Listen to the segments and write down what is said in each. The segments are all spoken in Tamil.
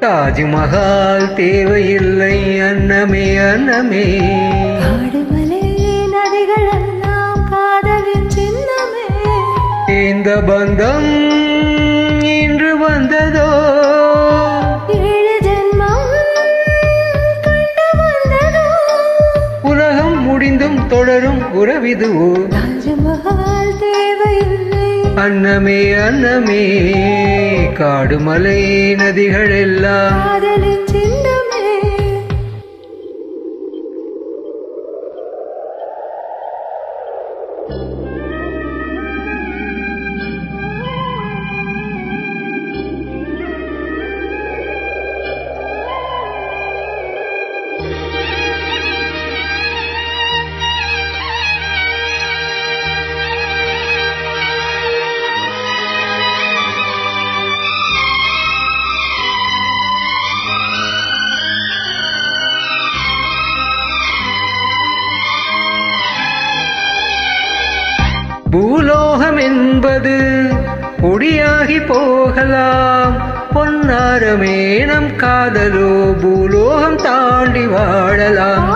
தாஜ்மஹால் தேவையில்லை அன்னமே அன்னமே. இந்த பந்தம் இன்று வந்ததோ? உலகம் முடிந்தும் தொடரும் உறவிதுவோ அன்னமே அன்னமே காடுமலை நதிகள் எல்லாம் பூலோகம் என்பது பொடியாகி போகலாம். பொன்னாரமே நம் காதலோ பூலோகம் தாண்டி வாழலாம்.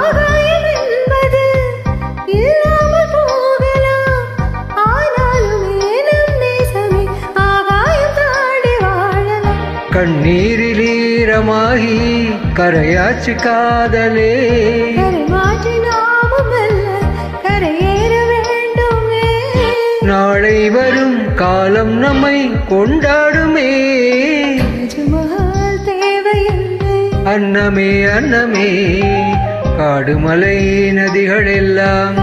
கண்ணீரில் ஈரமாகி கரையாச்சு காதலே. கரை மாற்றி நாமும் வேண்டுமே நாளை வரும் காலம் நம்மை கொண்டாடுமே. அன்னமே அன்னமே காடுமலை நதிகள் எல்லாம்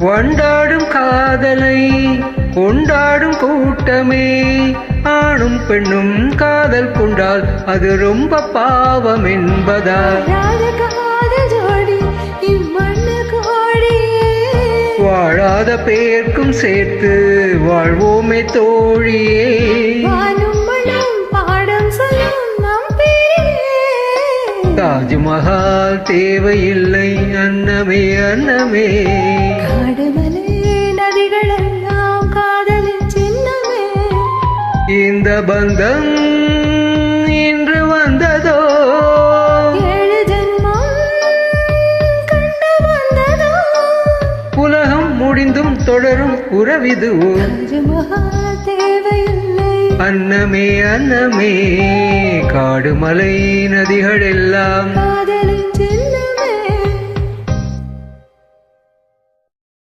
வண்டாடும் காதலை கொண்டாடும் கூட்டமே. ஆணும் பெண்ணும் காதல் கொண்டால் அது ரொம்ப பாவம் கோடியே வாழாத பேர்க்கும் சேர்த்து வாழ்வோமே தோழியே. தாஜ்மஹால் தேவையில்லை அன்னமே அன்னமே. இந்த பந்தம் இன்று வந்ததோ? உலகம் முடிந்தும் தொடரும் உறவிதுவோ அன்னமே அன்னமே காடுமலை நதிகள் எல்லாம்.